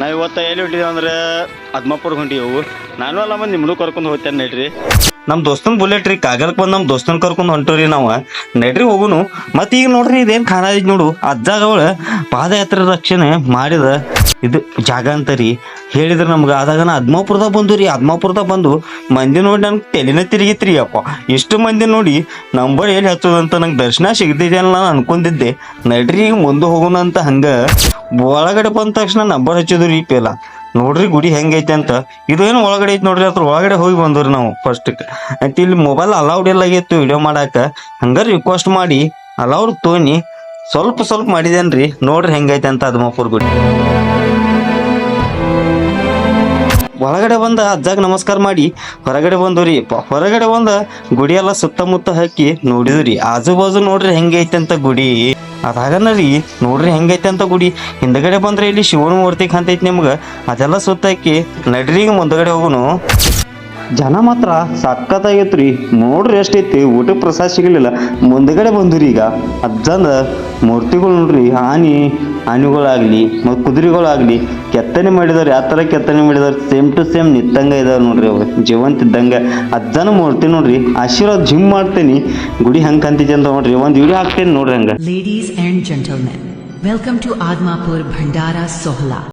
ನಾವು ಇವತ್ತು ಎಲ್ಲಿ ಹೊಂಟಿದ್ದೀವಿ ಅಂದ್ರೆ ಹದ್ಮಪ್ಪುರ್ ಹೊಂಟಿವು ನಾನು ಅಲ್ಲ ಮಂದಿ ನಿಮ್ಮನ್ನು ಕರ್ಕೊಂಡು ಹೋಗ್ತೇನೆ ನಡ್ರಿ. ನಮ್ಮ ದೋಸ್ತನ ಬುಲೆಟ್ ರೀ, ಕಾಗಲ್ಕ್ ಬಂದು ನಮ್ಮ ದೋಸ್ತನ ಕರ್ಕೊಂಡು ಹೊಂಟವ್ರಿ ನಾವು. ನಡ್ರಿ ಹೋಗುನು. ಮತ್ತೆ ಈಗ ನೋಡ್ರಿ ಇದೇನು ಖಾನ ಐತಿ ನೋಡು. ಅಜ್ಜಾಗ ಅವಳು ಪಾದಯಾತ್ರೆ ರಕ್ಷಣೆ ಮಾಡಿದ ಇದು ಜಾಗ ಅಂತರಿ ಹೇಳಿದ್ರೆ ನಮ್ಗೆ ಆದಾಗ ನಾ ಅದ್ಮಾಪುರದಾಗ ಬಂದು ರೀ ಅದ್ಮಾಪುರದಾಗ ಬಂದು ಮಂದಿ ನೋಡಿ ನನ್ಗೆ ತೆಲಿನ ತಿರುಗಿತ್ರಿ ಅಪ್ಪ. ಇಷ್ಟು ಮಂದಿ ನೋಡಿ ನಂಬರ್ ಎಲ್ಲಿ ಹಚ್ಚೋದಂತ ನಂಗೆ ದರ್ಶನ ಸಿಗ್ತಿದೆ ಅಲ್ಲ ನಾನು ಅನ್ಕೊಂಡಿದ್ದೆ. ನಡ್ರಿ ಮುಂದೆ ಹೋಗೋಣ ಅಂತ ಹಂಗ ಒಳಗಡೆ ಬಂದ ತಕ್ಷಣ ನಂಬರ್ ಹಚ್ಚಿದ್ರು ರೀ ಪೇಲ ನೋಡ್ರಿ ಗುಡಿ ಹೆಂಗೈತೆ ಅಂತ. ಇದು ಏನು ಒಳಗಡೆ ಐತಿ ನೋಡ್ರಿ, ಅದ್ರ ಒಳಗಡೆ ಹೋಗಿ ಬಂದ್ರಿ ನಾವು ಫಸ್ಟ್ ಅಂತ ಇಲ್ಲಿ ಮೊಬೈಲ್ ಅಲೌಡ್ ಎಲ್ಲ ಆಗಿತ್ತು ವಿಡಿಯೋ ಮಾಡಾಕ. ಹಂಗ ರಿಕ್ವೆಸ್ಟ್ ಮಾಡಿ ಅಲೌಡ್ ತೋನಿ. ಸ್ವಲ್ಪ ಸ್ವಲ್ಪ ಮಾಡಿದೇನ್ರಿ, ನೋಡ್ರಿ ಹೆಂಗೈತೆ ಅಂತ ಅದ್ಮಾಪುರ್ ಗುಡಿ. ಒಳಗಡೆ ಬಂದ ಅಜ್ಜಾಗ ನಮಸ್ಕಾರ ಮಾಡಿ, ಹೊರಗಡೆ ಬಂದವ್ರಿ. ಹೊರಗಡೆ ಬಂದ ಗುಡಿ ಎಲ್ಲ ಸುತ್ತಮುತ್ತ ಹಾಕಿ ನೋಡಿದ್ರಿ. ಆಜು ಬಾಜು ನೋಡ್ರಿ ಹೆಂಗೈತೆ ಅಂತ ಗುಡಿ. ಅದಾಗನ ರೀ ನೋಡ್ರಿ ಹೆಂಗೈತೆ ಅಂತ ಗುಡಿ. ಹಿಂದಗಡೆ ಬಂದ್ರೆ ಇಲ್ಲಿ ಶಿವನ ಮೂರ್ತಿ ಕಾಣ್ತೈತಿ ನಿಮ್ಗೆ. ಅದೆಲ್ಲ ಸುತ್ತ ಹಾಕಿ ನಡ್ರಿ ಮುಂದಗಡೆ ಹೋಗುನು. ಜನ ಮಾತ್ರ ಸಖತ್ತಾಗೈತ್ರಿ. ನೋಡ್ರಿ ಎಷ್ಟೈತಿ, ಊಟ ಪ್ರಸಾದ ಸಿಗಲಿಲ್ಲ. ಮುಂದಗಡೆ ಬಂದ್ರಿ ಈಗ. ಅಜ್ಜಂದ ಮೂರ್ತಿಗಳು ನೋಡ್ರಿ ಆನಿ ಆನಿಗಳಾಗ್ಲಿ ಮತ್ತು ಕುದುರೆಗಳಾಗಲಿ ಕೆತ್ತನೆ ಮಾಡಿದವ್ರು ಯಾವ ಥರ ಕೆತ್ತನೆ ಮಾಡಿದವ್ರು ಸೇಮ್ ಟು ಸೇಮ್ ನಿತ್ತಂಗ ಇದಾವೆ ನೋಡ್ರಿ ಅವು ಜೀವಂತ ಇದ್ದಂಗೆ. ಅದನ್ನ ಮೂರ್ತಿ ನೋಡ್ರಿ, ಆಶೀರ್ವಾದ ಜಿಮ್ ಮಾಡ್ತೀನಿ. ಗುಡಿ ಹಂಗೆ ಕಂತಿದ್ದೆ ಅಂತ ನೋಡ್ರಿ, ಒಂದು ವಿಡಿಯೋ ಹಾಕ್ತೇನೆ ನೋಡ್ರಿ ಹಂಗೆ. Ladies and gentlemen welcome to Admapur Bhandara Sohla.